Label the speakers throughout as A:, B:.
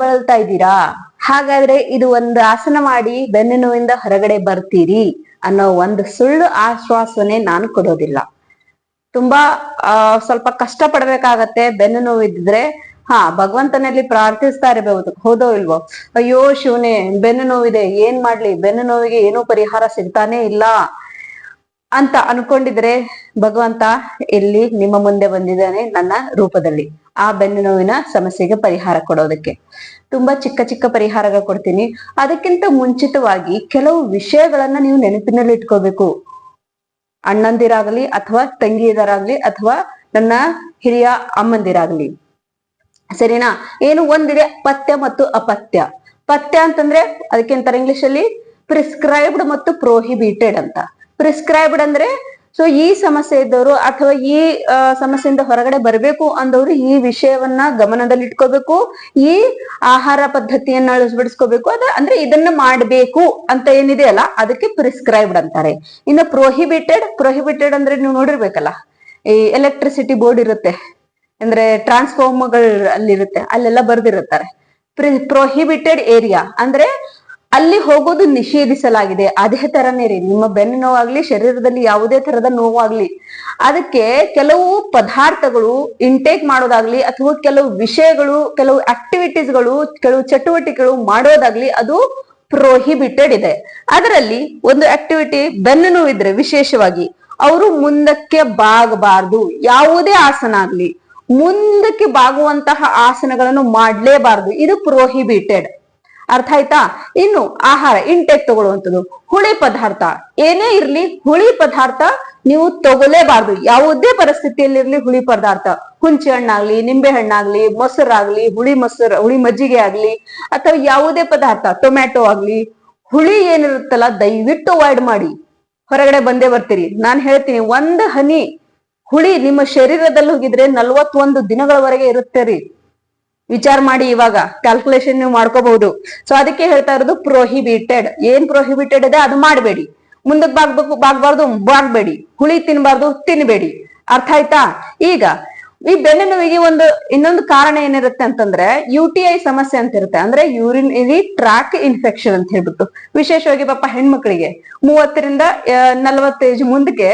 A: ಬಳಲ್ತಾ ಇದ್ದೀರಾ? ಹಾಗಾದ್ರೆ ಇದು ಒಂದು ಆಸನ ಮಾಡಿ ಬೆನ್ನು ನೋವಿಂದ ಹೊರಗಡೆ ಬರ್ತೀರಿ ಅನ್ನೋ ಒಂದು ಸುಳ್ಳು ಆಶ್ವಾಸನೆ ನಾನು ಕೊಡೋದಿಲ್ಲ. ತುಂಬಾ ಸ್ವಲ್ಪ ಕಷ್ಟ ಪಡ್ಬೇಕಾಗತ್ತೆ ಬೆನ್ನು ನೋವು ಇದ್ರೆ ಹಾ, ಭಗವಂತನಲ್ಲಿ ಪ್ರಾರ್ಥಿಸ್ತಾ ಇರಬಹುದು ಹೌದೋ ಇಲ್ವೋ? ಅಯ್ಯೋ ಶಿವನೇ ಬೆನ್ನು ನೋವಿದೆ ಏನ್ ಮಾಡ್ಲಿ? ಬೆನ್ನು ನೋವಿಗೆ ಏನೂ ಪರಿಹಾರ ಸಿಗ್ತಾನೆ ಇಲ್ಲ ಅಂತ ಅನ್ಕೊಂಡಿದ್ರೆ ಭಗವಂತ ಇಲ್ಲಿ ನಿಮ್ಮ ಮುಂದೆ ಬಂದಿದ್ದಾನೆ ನನ್ನ ರೂಪದಲ್ಲಿ. ಆ ಬೆನ್ನು ನೋವಿನ ಸಮಸ್ಯೆಗೆ ಪರಿಹಾರ ಕೊಡೋದಕ್ಕೆ. ತುಂಬಾ ಚಿಕ್ಕ ಚಿಕ್ಕ ಪರಿಹಾರಗಳು ಕೊಡ್ತೀನಿ. ಅದಕ್ಕಿಂತ ಮುಂಚಿತವಾಗಿ ಕೆಲವು ವಿಷಯಗಳನ್ನ ನೀವು ನೆನಪಿನಲ್ಲಿ ಇಟ್ಕೋಬೇಕು. ಅಣ್ಣಂದಿರಾಗ್ಲಿ ಅಥವಾ ತಂಗಿಯದರಾಗ್ಲಿ ಅಥವಾ ನನ್ನ ಹಿರಿಯ ಅಮ್ಮಂದಿರಾಗ್ಲಿ. ಸರಿನಾ? ಏನು ಒಂದಿದೆ? ಪಥ್ಯ ಮತ್ತು ಅಪಥ್ಯ. ಪಥ್ಯ ಅಂತಂದ್ರೆ ಅದಕ್ಕೆಂತಾರೆ ಇಂಗ್ಲಿಷ್ ಅಲ್ಲಿ ಪ್ರಿಸ್ಕ್ರೈಬ್ಡ್ ಮತ್ತು ಪ್ರೋಹಿಬಿಟೆಡ್ ಅಂತ. ಪ್ರಿಸ್ಕ್ರೈಬ್ಡ್ ಅಂದ್ರೆ ಸೊ ಈ ಸಮಸ್ಯೆ ಇದ್ದವರು ಅಥವಾ ಈ ಸಮಸ್ಯೆಯಿಂದ ಹೊರಗಡೆ ಬರಬೇಕು ಅಂದವರು ಈ ವಿಷಯವನ್ನ ಗಮನದಲ್ಲಿ ಇಟ್ಕೋಬೇಕು ಈ ಆಹಾರ ಪದ್ಧತಿಯನ್ನ ಅಳವಡಿಸ್ಕೋಬೇಕು. ಅದ, ಅಂದ್ರೆ ಇದನ್ನ ಮಾಡಬೇಕು ಅಂತ ಏನಿದೆ ಅಲ್ಲ, ಅದಕ್ಕೆ ಪ್ರಿಸ್ಕ್ರೈಬ್ಡ್ ಅಂತಾರೆ. ಇನ್ನು ಪ್ರೊಹಿಬಿಟೆಡ್ ಪ್ರೊಹಿಬಿಟೆಡ್ ಅಂದ್ರೆ ನೀವು ನೋಡಿರ್ಬೇಕಲ್ಲ, ಈ ಎಲೆಕ್ಟ್ರಿಸಿಟಿ ಬೋರ್ಡ್ ಇರುತ್ತೆ. ಅಂದ್ರೆ ಟ್ರಾನ್ಸ್ಫಾರ್ಮರ್ಗಳು ಅಲ್ಲಿರುತ್ತೆ ಅಲ್ಲೆಲ್ಲ ಬರ್ದಿರುತ್ತಾರೆ. ಪ್ರೊಹಿಬಿಟೆಡ್ ಏರಿಯಾ ಅಂದ್ರೆ ಅಲ್ಲಿ ಹೋಗೋದು ನಿಷೇಧಿಸಲಾಗಿದೆ. ಅದೇ ತರನೇ ರೀ. ನಿಮ್ಮ ಬೆನ್ನು ನೋವಾಗ್ಲಿ, ಶರೀರದಲ್ಲಿ ಯಾವುದೇ ತರದ ನೋವಾಗ್ಲಿ, ಅದಕ್ಕೆ ಕೆಲವು ಪದಾರ್ಥಗಳು ಇಂಟೇಕ್ ಮಾಡೋದಾಗ್ಲಿ ಅಥವಾ ಕೆಲವು ವಿಷಯಗಳು, ಕೆಲವು ಆಕ್ಟಿವಿಟೀಸ್ಗಳು ಕೆಲವು ಚಟುವಟಿಕೆಗಳು ಮಾಡೋದಾಗ್ಲಿ ಅದು ಪ್ರೋಹಿಬಿಟೆಡ್ ಇದೆ. ಅದರಲ್ಲಿ ಒಂದು ಆಕ್ಟಿವಿಟಿ ಬೆನ್ನು ನೋವಿದ್ರೆ ವಿಶೇಷವಾಗಿ ಅವರು ಮುಂದಕ್ಕೆ ಬಾಗಬಾರ್ದು. ಯಾವುದೇ ಆಸನ ಆಗ್ಲಿ, ಮುಂದಕ್ಕೆ ಬಾಗುವಂತಹ ಆಸನಗಳನ್ನು ಮಾಡ್ಲೇಬಾರ್ದು. ಇದು ಪ್ರೋಹಿಬಿಟೆಡ್ ಅರ್ಥ ಆಯ್ತಾ? ಇನ್ನು ಆಹಾರ ಇಂಟೇಕ್ ತಗೊಳ್ಳುವಂಥದ್ದು. ಹುಳಿ ಪದಾರ್ಥ. ಏನೇ ಇರ್ಲಿ, ಹುಳಿ ಪದಾರ್ಥ ನೀವು ತಗೊಳ್ಳೇಬಾರ್ದು. ಯಾವುದೇ ಪರಿಸ್ಥಿತಿಯಲ್ಲಿ ಇರ್ಲಿ ಹುಳಿ ಪದಾರ್ಥ. ಹುಂಚೆ ಹಣ್ಣಾಗ್ಲಿ, ನಿಂಬೆ ಹಣ್ಣಾಗ್ಲಿ ಮೊಸರಾಗ್ಲಿ ಹುಳಿ ಮೊಸರು, ಹುಳಿ ಮಜ್ಜಿಗೆ ಆಗ್ಲಿ, ಅಥವಾ ಯಾವುದೇ ಪದಾರ್ಥ, ಟೊಮ್ಯಾಟೊ ಆಗ್ಲಿ, ಹುಳಿ ಏನಿರುತ್ತಲ್ಲ, ದಯವಿಟ್ಟು ಅವಾಯ್ಡ್ ಮಾಡಿ. ಹೊರಗಡೆ ಬಂದೇ ಬರ್ತೀರಿ. ನಾನು ಹೇಳ್ತೀನಿ, ಒಂದು ಹನಿ ಹುಳಿ ನಿಮ್ಮ ಶರೀರದಲ್ಲಿ ಹೋಗಿದ್ರೆ ನಲ್ವತ್ತೊಂದು ದಿನಗಳವರೆಗೆ ಇರುತ್ತೆ ರೀ ವಿಚಾರ ಮಾಡಿ ಇವಾಗ ಕ್ಯಾಲ್ಕುಲೇಷನ್ ನೀವು ಮಾಡ್ಕೋಬಹುದು. ಸೊ ಅದಕ್ಕೆ ಹೇಳ್ತಾ ಇರೋದು ಪ್ರೊಹಿಬಿಟೆಡ್ ಏನ್ ಪ್ರೊಹಿಬಿಟೆಡ್ ಇದೆ? ಅದು ಮಾಡಬೇಡಿ. ಮುಂದಕ್ಕೆ ಬಾಗ್ಬೇಕು, ಬಾಗ್ಬಾರ್ದು, ಬಾಗ್ಬೇಡಿ. ಹುಳಿ ತಿನ್ಬಾರ್ದು, ತಿನ್ಬೇಡಿ. ಅರ್ಥ ಆಯ್ತಾ? ಈಗ ಈ ಬೆನ್ನು ನೋವಿಗೆ ಒಂದು, ಇನ್ನೊಂದು ಕಾರಣ ಏನಿರುತ್ತೆ ಅಂತಂದ್ರೆ ಯು ಟಿ ಐ ಸಮಸ್ಯೆ ಅಂತ ಇರುತ್ತೆ. ಅಂದ್ರೆ ಯೂರಿನ್ ಇರಿ ಟ್ರ್ಯಾಕ್ ಇನ್ಫೆಕ್ಷನ್ ಅಂತ ಹೇಳ್ಬಿಟ್ಟು. ವಿಶೇಷವಾಗಿ ಪಾಪ ಹೆಣ್ಮಕ್ಳಿಗೆ. ಮೂವತ್ತರಿಂದ ನಲ್ವತ್ತೇಜ್ ಮುಂದಕ್ಕೆ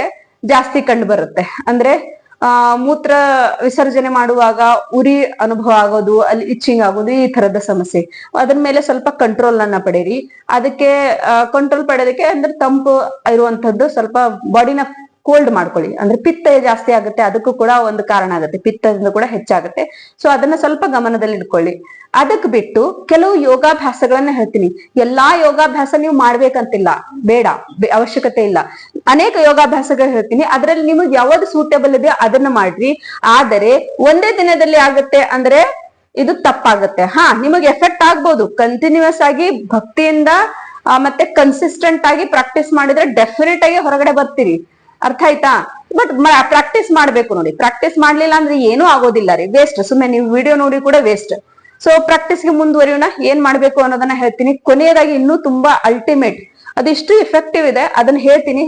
A: ಜಾಸ್ತಿ ಕಂಡು ಬರುತ್ತೆ. ಅಂದ್ರೆ ಆ, ಮೂತ್ರ ವಿಸರ್ಜನೆ ಮಾಡುವಾಗ ಉರಿ ಅನುಭವ ಆಗೋದು, ಅಲ್ಲಿ ಇಚ್ಚಿಂಗ್ ಆಗೋದು, ಈ ತರದ ಸಮಸ್ಯೆ. ಅದ್ರ ಮೇಲೆ ಸ್ವಲ್ಪ ಕಂಟ್ರೋಲ್ ಅನ್ನ ಪಡೀರಿ. ಅದಕ್ಕೆ ಕಂಟ್ರೋಲ್ ಪಡೆಯೋದಕ್ಕೆ ಅಂದ್ರೆ ತಂಪು ಇರುವಂತದ್ದು ಸ್ವಲ್ಪ ಬಾಡಿನ ಕೋಲ್ಡ್ ಮಾಡ್ಕೊಳ್ಳಿ. ಅಂದ್ರೆ ಪಿತ್ತ ಜಾಸ್ತಿ ಆಗುತ್ತೆ, ಅದಕ್ಕೂ ಕೂಡ ಒಂದು ಕಾರಣ ಆಗುತ್ತೆ. ಪಿತ್ತದಿಂದ ಕೂಡ ಹೆಚ್ಚಾಗುತ್ತೆ. ಸೊ ಅದನ್ನ ಸ್ವಲ್ಪ ಗಮನದಲ್ಲಿ ಇಟ್ಕೊಳ್ಳಿ. ಅದಕ್ಕೆ ಬಿಟ್ಟು ಕೆಲವು ಯೋಗಾಭ್ಯಾಸಗಳನ್ನ ಹೇಳ್ತೀನಿ. ಎಲ್ಲಾ ಯೋಗಾಭ್ಯಾಸ ನೀವು ಮಾಡ್ಬೇಕಂತಿಲ್ಲ. ಬೇಡ. ಅವಶ್ಯಕತೆ ಇಲ್ಲ. ಅನೇಕ ಯೋಗಾಭ್ಯಾಸಗಳು ಹೇಳ್ತೀನಿ. ಅದರಲ್ಲಿ ನಿಮಗೆ ಯಾವ್ದು ಸೂಟೇಬಲ್ ಇದೆಯೋ ಅದನ್ನ ಮಾಡ್ರಿ. ಆದರೆ, ಒಂದೇ ದಿನದಲ್ಲಿ ಆಗುತ್ತೆ ಅಂದ್ರೆ ಇದು ತಪ್ಪಾಗುತ್ತೆ. ಹಾ, ನಿಮಗೆ ಎಫೆಕ್ಟ್ ಆಗ್ಬೋದು. ಕಂಟಿನ್ಯೂಸ್ ಆಗಿ ಭಕ್ತಿಯಿಂದ ಮತ್ತೆ ಕನ್ಸಿಸ್ಟೆಂಟ್ ಆಗಿ ಪ್ರಾಕ್ಟೀಸ್ ಮಾಡಿದ್ರೆ ಡೆಫಿನೆಟ್ ಆಗಿ ಹೊರಗಡೆ ಬರ್ತೀರಿ. ಅರ್ಥ ಆಯ್ತಾ? ಬಟ್ ಪ್ರಾಕ್ಟೀಸ್ ಮಾಡ್ಬೇಕು ನೋಡಿ. ಪ್ರಾಕ್ಟೀಸ್ ಮಾಡ್ಲಿಲ್ಲ ಅಂದ್ರೆ ಏನೂ ಆಗೋದಿಲ್ಲ ರೀ. ವೇಸ್ಟ್ ಸುಮ್ಮನೆ ನೀವು ವಿಡಿಯೋ ನೋಡಿ ಕೂಡ ವೇಸ್ಟ್ ಸೊ ಪ್ರಾಕ್ಟೀಸ್ಗೆ ಮುಂದುವರಿಯೋಣ. ಏನ್ ಮಾಡ್ಬೇಕು ಅನ್ನೋದನ್ನ ಹೇಳ್ತೀನಿ. ಕೊನೆಯದಾಗಿ ಇನ್ನೂ ತುಂಬಾ ಅಲ್ಟಿಮೇಟ್ ಅದೆಷ್ಟು ಎಫೆಕ್ಟಿವ್ ಇದೆ. ಅದನ್ನ ಹೇಳ್ತೀನಿ.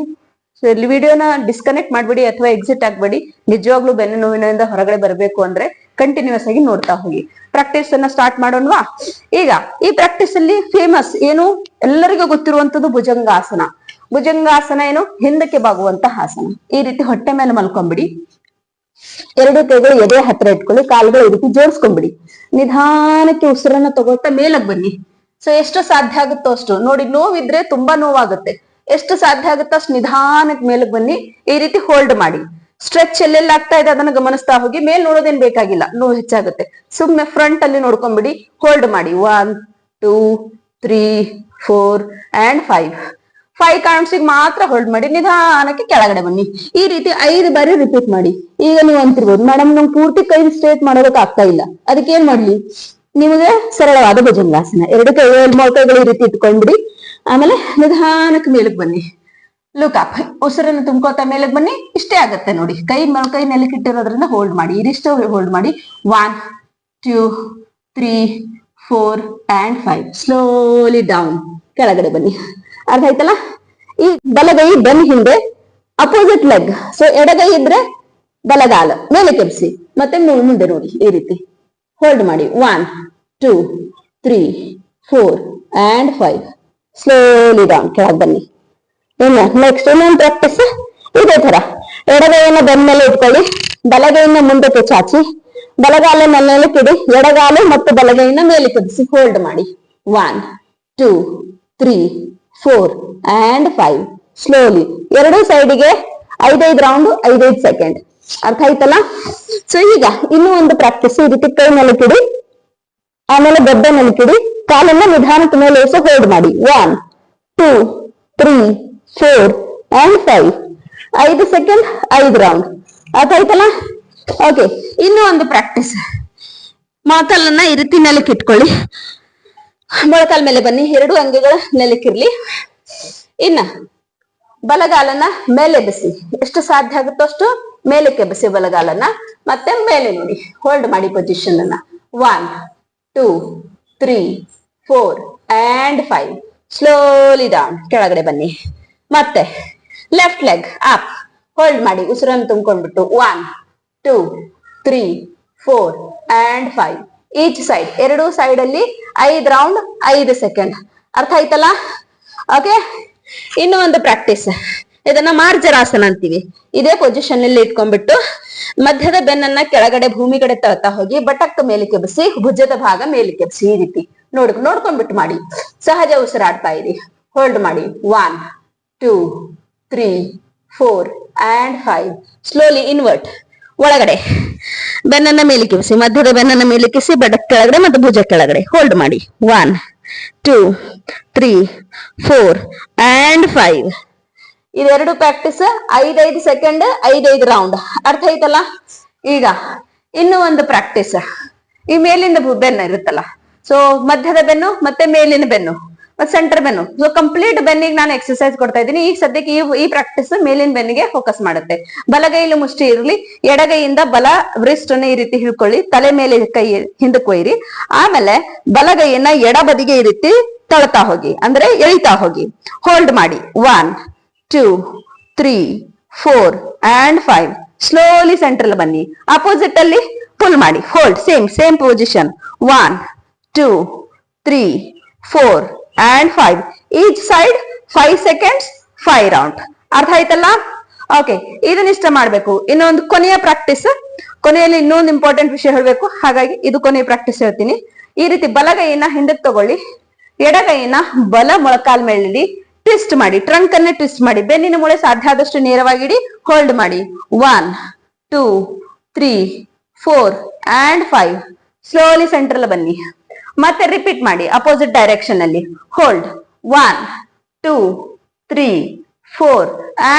A: ವಿಡಿಯೋನ ಡಿಸ್ಕನೆಕ್ಟ್ ಮಾಡ್ಬಿಡಿ ಅಥವಾ ಎಕ್ಸಿಟ್ ಆಗ್ಬೇಡಿ. ನಿಜವಾಗ್ಲೂ ಬೆನ್ನು ನೋವಿನಿಂದ ಹೊರಗಡೆ ಬರಬೇಕು ಅಂದ್ರೆ ಕಂಟಿನ್ಯೂಸ್ ಆಗಿ ನೋಡ್ತಾ ಹೋಗಿ. ಪ್ರಾಕ್ಟೀಸ್ ಅನ್ನ ಸ್ಟಾರ್ಟ್ ಮಾಡೋಣವಾ? ಈಗ, ಈ ಪ್ರಾಕ್ಟೀಸ್ ಅಲ್ಲಿ ಫೇಮಸ್ ಏನು? ಎಲ್ಲರಿಗೂ ಗೊತ್ತಿರುವಂತದ್ದು ಭುಜಂಗಾಸನ. ಭುಜಂಗಾಸನ ಏನು? ಹಿಂದಕ್ಕೆ ಬಾಗುವಂತಹ ಆಸನ. ಈ ರೀತಿ ಹೊಟ್ಟೆ ಮೇಲೆ ಮಲ್ಕೊಂಬಿಡಿ. ಎರಡು ಕೈಗಳು ಎದೆ ಹತ್ರ ಇಟ್ಕೊಳ್ಳಿ, ಕಾಲುಗಳು ಈ ರೀತಿ ಜೋಡಿಸ್ಕೊಂಡ್ಬಿಡಿ ನಿಧಾನಕ್ಕೆ ಉಸಿರನ್ನ ತಗೊಳ್ತಾ ಮೇಲಕ್ ಬನ್ನಿ. ಸೊ ಎಷ್ಟು ಸಾಧ್ಯ ಆಗುತ್ತೋ ಅಷ್ಟು. ನೋಡಿ, ನೋವಿದ್ರೆ ತುಂಬಾ ನೋವಾಗುತ್ತೆ. ಎಷ್ಟು ಸಾಧ್ಯ ಆಗುತ್ತೋ ಅಷ್ಟು ನಿಧಾನಕ್ಕೆ ಮೇಲಕ್ ಬನ್ನಿ. ಈ ರೀತಿ ಹೋಲ್ಡ್ ಮಾಡಿ. ಸ್ಟ್ರೆಚ್ ಎಲ್ಲೆಲ್ಲ ಆಗ್ತಾ ಇದೆ ಅದನ್ನ ಗಮನಿಸ್ತಾ ಹೋಗಿ. ಮೇಲ್ ನೋಡೋದೇನ್ ಬೇಕಾಗಿಲ್ಲ. ನೋವು ಹೆಚ್ಚಾಗುತ್ತೆ. ಸುಮ್ಮನೆ ಫ್ರಂಟ್ ಅಲ್ಲಿ ನೋಡ್ಕೊಂಡ್ಬಿಡಿ ಹೋಲ್ಡ್ ಮಾಡಿ. One two three four and five five ಕೌಂಟ್ಸಿಗೆ ಮಾತ್ರ ಹೋಲ್ಡ್ ಮಾಡಿ, ನಿಧಾನಕ್ಕೆ ಕೆಳಗಡೆ ಬನ್ನಿ. ಈ ರೀತಿ ಐದು ಬಾರಿ ರಿಪೀಟ್ ಮಾಡಿ. ಈಗ ನೀವು ಅಂತಿರ್ಬೋದು ಮೇಡಮ್ ನಮ್ಗೆ ಪೂರ್ತಿ ಕೈ ಸ್ಟ್ರೇಟ್ ಮಾಡೋದಕ್ಕೆ ಆಗ್ತಾ ಇಲ್ಲ. ಅದಕ್ಕೆ ಏನ್ ಮಾಡ್ಲಿ? ನಿಮಗೆ ಸರಳವಾದ ಭುಜಂಗಾಸನ. ಎರಡು ಕೈ ಮೊಳಕೈಗಳು ಈ ರೀತಿ ಇಟ್ಕೊಂಡ್ಬಿಡಿ. ಆಮೇಲೆ ನಿಧಾನಕ್ಕೆ ಮೇಲಕ್ಕೆ ಬನ್ನಿ. ಲುಕ್ ಅಪ್ ಉಸಿರನ್ನು ತುಂಬ್ಕೋತಾ ಮೇಲಕ್ಕೆ ಬನ್ನಿ. ಇಷ್ಟೇ ಆಗತ್ತೆ ನೋಡಿ. ಕೈ ಕೈ ನೆಲಕ್ಕೆ ಇಟ್ಟಿರೋದ್ರಿಂದ ಹೋಲ್ಡ್ ಮಾಡಿ. ಇದಿಷ್ಟು ಹೋಲ್ಡ್ ಮಾಡಿ. One two three four and five slowly down ಕೆಳಗಡೆ ಬನ್ನಿ. ಅರ್ಥ ಆಯ್ತಲ್ಲ? ಈ ಬಲಗೈ ಬೆನ್ ಹಿಂದೆ ಅಪೋಸಿಟ್ ಲೆಗ್ ಸೊ ಎಡಗೈ ಇದ್ರೆ ಬಲಗಾಲ, ಮೇಲೆ ಕೆಪ್ಸಿ. ಮತ್ತೆ ಮುಂದೆ ನೋಡಿ, ಈ ರೀತಿ. ಹೋಲ್ಡ್ ಮಾಡಿ. One two three four and five slowly down ಕೆಳಗೆ ಬನ್ನಿ. ಇನ್ನ ನೆಕ್ಸ್ಟ್ ಇನ್ನೊಂದು ಪ್ರಾಕ್ಟೀಸ್ ಇದೇ ತರ ಎಡಗೈಯನ್ನ ಬೆನ್ನ ಮೇಲೆ ಇಟ್ಕೊಳ್ಳಿ. ಬಲಗೈಯನ್ನ ಮುಂದಕ್ಕೆ ಚಾಚಿ. ಬಲಗಾಲ ಮೇಲೆ ಕಿಡಿ. ಎಡಗಾಲು ಮತ್ತು ಬಲಗೈಯನ್ನ ಮೇಲೆ ಕುದಿಸಿ ಹೋಲ್ಡ್ ಮಾಡಿ. One two three four and five slowly ಎರಡೂ ಸೈಡಿಗೆ ಐದೈದು ರೌಂಡ್ ಐದೈದು ಸೆಕೆಂಡ್ ಅರ್ಥ ಆಯ್ತಲ್ಲ? ಸೊ ಈಗ ಇನ್ನೂ ಒಂದು ಪ್ರಾಕ್ಟೀಸ್ ಈ ರೀತಿ ಕೈ ಮೇಲೆ ಕಿಡಿ ಆಮೇಲೆ ಗಡ್ಡೆ ಮೇಲೆ ಕಿಡಿ ಕಾಲನ್ನ ನಿಧಾನದ ಮೇಲೆ ಸಹ ಹೋಲ್ಡ್ ಮಾಡಿ. One two three four and five ಐದು ಸೆಕೆಂಡ್ ಐದು ರೌಂಡ್ ಅದಾಯ್ತಲ್ಲ ಓಕೆ ಇನ್ನೂ ಒಂದು ಪ್ರಾಕ್ಟೀಸ್ ಮೊಳಕಾಲನ್ನ ಈ ರೀತಿ ನೆಲಕ್ಕೆ ಇಟ್ಕೊಳ್ಳಿ ಮೊಳಕಾಲ ಮೇಲೆ ಬನ್ನಿ. ಎರಡು ಅಂಗಗಳ ನೆಲಕ್ಕಿರ್ಲಿ. ಇನ್ನ ಬಲಗಾಲನ್ನ ಮೇಲೆ ಬಿಸಿ. ಎಷ್ಟು ಸಾಧ್ಯ ಆಗುತ್ತೋ ಅಷ್ಟು ಮೇಲಕ್ಕೆ ಬಿಸಿ ಬಲಗಾಲನ್ನ. ಮತ್ತೆ ಮೇಲೆ ನೋಡಿ. ಹೋಲ್ಡ್ ಮಾಡಿ ಪೊಸಿಷನ್ ಅನ್ನ. One two three four and five slowly down ಕೆಳಗಡೆ ಬನ್ನಿ. ಮತ್ತೆ ಲೆಫ್ಟ್ ಲೆಗ್ ಅಪ್ ಹೋಲ್ಡ್ ಮಾಡಿ. ಉಸಿರನ್ನು ತುಂಬಿಕೊಂಡ್ಬಿಟ್ಟು. One two three four and five each side ಎರಡು ಸೈಡ್ ಅಲ್ಲಿ ಐದ್ ರೌಂಡ್ ಐದು ಸೆಕೆಂಡ್ ಅರ್ಥ ಆಯ್ತಲ್ಲ? ಓಕೆ ಇನ್ನು ಒಂದು ಪ್ರಾಕ್ಟೀಸ್ ಇದನ್ನ ಮಾರ್ಜರಾಸನ ಅಂತೀವಿ. ಇದೇ ಪೊಸಿಷನ್ ಅಲ್ಲಿ ಇಟ್ಕೊಂಡ್ಬಿಟ್ಟು ಮಧ್ಯದ ಬೆನ್ನನ್ನ ಕೆಳಗಡೆ ಭೂಮಿ ಕಡೆ ತಳ್ತಾ ಹೋಗಿ ಬಟಕ್ಕ ಮೇಲೆ ಕೆಬಸಿ, ಭುಜದ ಭಾಗ ಮೇಲೆ ಕೆಬಸಿ ಈ ರೀತಿ. ನೋಡ್, ನೋಡ್ಕೊಂಡ್ಬಿಟ್ಟು ಮಾಡಿ. ಸಹಜ ಉಸಿರಾಡ್ತಾ ಇರಿ. ಹೋಲ್ಡ್ ಮಾಡಿ. One two three four and five slowly invert ಒಳಗಡೆ. ಬೆನ್ನನ್ನ ಮೇಲಿಕ್ಕಿಸಿ ಮಧ್ಯದ ಬೆನ್ನನ್ನ ಮೇಲಿಕ್ಕಿಸಿ ಕಿಸಿ ಬಡ ಕೆಳಗಡೆ ಮತ್ತು ಭುಜ ಕೆಳಗಡೆ. ಹೋಲ್ಡ್ ಮಾಡಿ. One two three four and five ಇದೆರಡು ಪ್ರಾಕ್ಟೀಸ್ ಐದೈದು ಸೆಕೆಂಡ್ ಐದೈದು ರೌಂಡ್ ಅರ್ಥ ಆಯ್ತಲ್ಲ? ಈಗ, ಇನ್ನು ಒಂದು ಪ್ರಾಕ್ಟೀಸ್ ಈ ಮೇಲಿಂದ ಬೆನ್ನು ಇರುತ್ತಲ್ಲ? ಸೊ ಮಧ್ಯದ ಬೆನ್ನು, ಮತ್ತೆ ಮೇಲಿನ ಬೆನ್ನು. ಮತ್ತೆ ಸೆಂಟರ್ ಬೆನ್ನು ಸೊ ಕಂಪ್ಲೀಟ್ ಬೆನ್ನಿಗೆ ನಾನು ಎಕ್ಸರ್ಸೈಸ್ ಕೊಡ್ತಾ ಇದ್ದೀನಿ. ಈಗ ಸದ್ಯಕ್ಕೆ ಈ ಈ ಪ್ರಾಕ್ಟೀಸ್ ಮೇಲಿನ ಬೆನ್ನಿಗೆ ಫೋಕಸ್ ಮಾಡುತ್ತೆ. ಬಲಗೈಲಿ ಮುಷ್ಟಿ ಇರಲಿ, ಎಡಗೈಯಿಂದ ಬಲ ವ್ರಿಸ್ಟ್ ಈ ರೀತಿ ಹಿಡ್ಕೊಳ್ಳಿ, ತಲೆ ಮೇಲೆ ಕೈ ಹಿಂದಕ್ಕೆ ಒಯ್ಯಿರಿ. ಆಮೇಲೆ ಬಲಗೈಯನ್ನ ಎಡ ಬದಿಗೆ ಈ ರೀತಿ ತಳ್ತಾ ಹೋಗಿ, ಅಂದ್ರೆ ಎಳಿತಾ ಹೋಗಿ. ಹೋಲ್ಡ್ ಮಾಡಿ. One two three four and five slowly central ಬನ್ನಿ. ಅಪೋಸಿಟ್ ಅಲ್ಲಿ ಪುಲ್ ಮಾಡಿ. Hold same same position one two three four and five each side five seconds five round ಅರ್ಥ ಆಯ್ತಲ್ಲ? ಓಕೆ ಇದನ್ನಿಷ್ಟ ಮಾಡ್ಬೇಕು. ಇನ್ನೊಂದು ಕೊನೆಯ ಪ್ರಾಕ್ಟೀಸ್ ಕೊನೆಯಲ್ಲಿ ಇನ್ನೊಂದು ಇಂಪಾರ್ಟೆಂಟ್ ವಿಷಯ ಹೇಳ್ಬೇಕು. ಹಾಗಾಗಿ ಇದು ಕೊನೆಯ ಪ್ರಾಕ್ಟೀಸ್ ಹೇಳ್ತೀನಿ. ಈ ರೀತಿ ಬಲಗೈಯನ್ನ ಹಿಂದಕ್ಕೆ ತಗೊಳ್ಳಿ. ಎಡಗೈಯನ್ನ ಬಲ ಮೊಳಕಾಲ್ ಮೇಲಿಡಿ. ಟ್ವಿಸ್ಟ್ ಮಾಡಿ. ಟ್ರಂಕ್ ಅನ್ನ ಟ್ವಿಸ್ಟ್ ಮಾಡಿ. ಬೆನ್ನಿನ ಮೂಳೆ ಸಾಧ್ಯ ಆದಷ್ಟು ನೇರವಾಗಿಡಿ. ಹೋಲ್ಡ್ ಮಾಡಿ. One two three four and five slowly central ಬನ್ನಿ. ಮತ್ತೆ ರಿಪೀಟ್ ಮಾಡಿ ಅಪೋಸಿಟ್ ಡೈರೆಕ್ಷನ್ ಅಲ್ಲಿ. Hold one two three four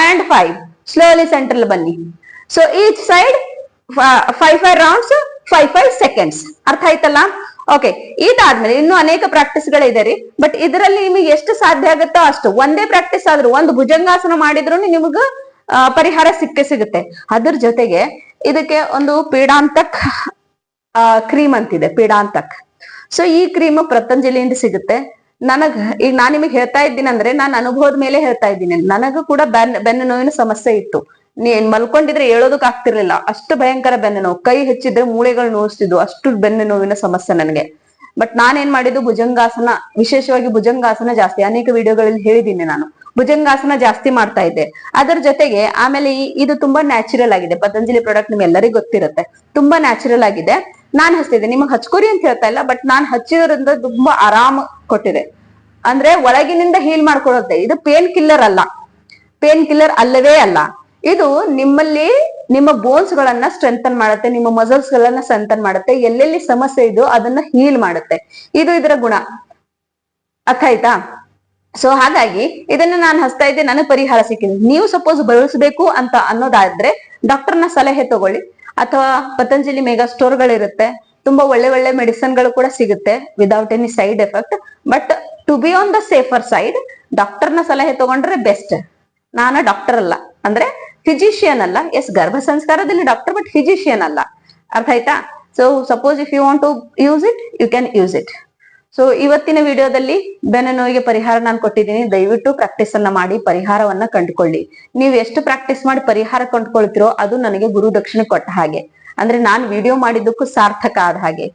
A: and five slowly central ಬನ್ನಿ. So each side five five rounds five five seconds ಅರ್ಥ ಆಯ್ತಲ್ಲ? ಓಕೆ ಇದಾದ್ಮೇಲೆ ಇನ್ನು ಅನೇಕ ಪ್ರಾಕ್ಟೀಸ್ ಗಳಿದೆ ರೀ. ಬಟ್ ಇದರಲ್ಲಿ ನಿಮಗೆ ಎಷ್ಟು ಸಾಧ್ಯ ಆಗುತ್ತೋ ಅಷ್ಟು. ಒಂದೇ ಪ್ರಾಕ್ಟೀಸ್ ಆದ್ರೂ, ಒಂದು ಭುಜಂಗಾಸನ ಮಾಡಿದ್ರು ನಿಮಗ ಪರಿಹಾರ ಸಿಕ್ಕೇ ಸಿಗುತ್ತೆ. ಅದ್ರ ಜೊತೆಗೆ ಇದಕ್ಕೆ ಒಂದು ಪೀಡಾಂತಕ್ ಕ್ರೀಮ್ ಅಂತಿದೆ, ಪೀಡಾಂತಕ್. ಸೊ ಈ ಕ್ರೀಮ್ ಪತಂಜಲಿಯಿಂದ ಸಿಗುತ್ತೆ. ನನಗ್ ಈಗ ನಾನ್ ನಿಮಗೆ ಹೇಳ್ತಾ ಇದ್ದೀನಿ ಅಂದ್ರೆ ನಾನು ಅನುಭವದ ಮೇಲೆ ಹೇಳ್ತಾ ಇದ್ದೀನಿ. ನನಗೂ ಕೂಡ ಬೆನ್, ಬೆನ್ನು ನೋವಿನ ಸಮಸ್ಯೆ ಇತ್ತು. ನೀನ್ ಮಲ್ಕೊಂಡಿದ್ರೆ ಹೇಳೋದಕ್ ಆಗ್ತಿರ್ಲಿಲ್ಲ. ಅಷ್ಟು ಭಯಂಕರ ಬೆನ್ನು ನೋವು. ಕೈ ಹೆಚ್ಚಿದ್ರೆ ಮೂಳೆಗಳು ನೋವಿಸ್ತಿದ್ವು. ಅಷ್ಟು ಬೆನ್ನು ನೋವಿನ ಸಮಸ್ಯೆ ನನಗೆ. ಬಟ್ ನಾನೇನ್ ಮಾಡಿದ್ದು? ಭುಜಂಗಾಸನ, ವಿಶೇಷವಾಗಿ ಭುಜಂಗಾಸನ ಜಾಸ್ತಿ. ಅನೇಕ ವಿಡಿಯೋಗಳಲ್ಲಿ ಹೇಳಿದ್ದೀನಿ ನಾನು. ಭುಜಂಗಾಸನ ಜಾಸ್ತಿ ಮಾಡ್ತಾ ಇದ್ದೆ. ಅದರ ಜೊತೆಗೆ ಆಮೇಲೆ ಇದು ತುಂಬಾ ನ್ಯಾಚುರಲ್ ಆಗಿದೆ. ಪತಂಜಲಿ ಪ್ರಾಡಕ್ಟ್ ನಿಮ್ಗೆಲ್ಲರಿಗೂ ಗೊತ್ತಿರುತ್ತೆ. ತುಂಬಾ ನ್ಯಾಚುರಲ್ ಆಗಿದೆ. ನಾನ್ ಹಚ್ತಿದ್ದೆ ನಿಮಗ್ ಹಚ್ಕೋರಿ ಅಂತ ಹೇಳ್ತಾ ಇಲ್ಲ ಬಟ್ ನಾನ್ ಹಚ್ಚಿದ್ರಿಂದ ತುಂಬಾ ಆರಾಮ ಕೊಟ್ಟಿದೆ. ಅಂದ್ರೆ ಒಳಗಿನಿಂದ ಹೀಲ್ ಮಾಡ್ಕೊಳ್ಳುತ್ತೆ ಇದು ಪೇನ್ ಕಿಲ್ಲರ್ ಅಲ್ಲ. ಪೇನ್ ಕಿಲ್ಲರ್ ಅಲ್ಲವೇ ಅಲ್ಲ. ಇದು ನಿಮ್ಮಲ್ಲಿ ನಿಮ್ಮ ಬೋನ್ಸ್ ಗಳನ್ನ ಸ್ಟ್ರೆಂಥನ್ ಮಾಡುತ್ತೆ, ನಿಮ್ಮ ಮಸಲ್ಸ್ ಗಳನ್ನ ಸ್ಟ್ರೆಂಥನ್ ಮಾಡುತ್ತೆ, ಎಲ್ಲೆಲ್ಲಿ ಸಮಸ್ಯೆ ಇದೆಯೋ ಅದನ್ನ ಹೀಲ್ ಮಾಡುತ್ತೆ. ಇದು ಇದರ ಗುಣ. ಅರ್ಥ ಆಯ್ತಾ? ಸೊ ಹಾಗಾಗಿ ಇದನ್ನ ನಾನು ಹಚ್ತಾ ಇದ್ದೆ, ನನಗೆ ಪರಿಹಾರ ಸಿಕ್ಕಿದೆ. ನೀವು ಸಪೋಸ್ ಬಳಸಬೇಕು ಅಂತ ಅನ್ನೋದಾದ್ರೆ ಡಾಕ್ಟರ್ನ ಸಲಹೆ ತಗೊಳ್ಳಿ. ಅಥವಾ ಪತಂಜಲಿ ಮೆಗಾ ಸ್ಟೋರ್ ಗಳಿರುತ್ತೆ. ತುಂಬಾ ಒಳ್ಳೆ ಒಳ್ಳೆ ಮೆಡಿಸಿನ್ಗಳು ಕೂಡ ಸಿಗುತ್ತೆ without any side effect but to be on the safer side ಡಾಕ್ಟರ್ನ ಸಲಹೆ ತಗೊಂಡ್ರೆ ಬೆಸ್ಟ್ ನಾನು ಡಾಕ್ಟರ್ ಅಲ್ಲ. ಅಂದ್ರೆ ಫಿಜಿಷಿಯನ್ ಅಲ್ಲ. ಎಸ್ ಗರ್ಭ ಸಂಸ್ಕಾರದಲ್ಲಿ ಡಾಕ್ಟರ್ ಬಟ್ ಫಿಜಿಷಿಯನ್ ಅಲ್ಲ. ಅರ್ಥ ಆಯ್ತಾ? So suppose if you want to use it you can use it so ಇವತ್ತಿನ ವಿಡಿಯೋದಲ್ಲಿ ಬೆನ್ನು ನೋವಿಗೆ ಪರಿಹಾರ ನಾನು ಕೊಟ್ಟಿದ್ದೀನಿ. ದಯವಿಟ್ಟು ಪ್ರಾಕ್ಟೀಸ್ ಅನ್ನ ಮಾಡಿ, ಪರಿಹಾರವನ್ನ ಕಂಡುಕೊಳ್ಳಿ. ನೀವು ಎಷ್ಟು ಪ್ರಾಕ್ಟೀಸ್ ಮಾಡಿ ಪರಿಹಾರ ಕಂಡುಕೊಳ್ತಿರೋ ಅದು ನನಗೆ ಗುರು ದಕ್ಷಿಣೆ ಕೊಟ್ಟ ಹಾಗೆ. ಅಂದ್ರೆ ನಾನು ವಿಡಿಯೋ ಮಾಡಿದ್ದಕ್ಕೂ ಸಾರ್ಥಕ ಆದ ಹಾಗೆ.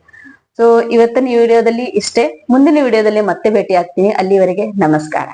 A: ಸೊ ಇವತ್ತಿನ ವಿಡಿಯೋದಲ್ಲಿ ಇಷ್ಟೇ. ಮುಂದಿನ ವಿಡಿಯೋದಲ್ಲಿ ಮತ್ತೆ ಭೇಟಿ ಆಗ್ತೀನಿ ಅಲ್ಲಿವರೆಗೆ ನಮಸ್ಕಾರ.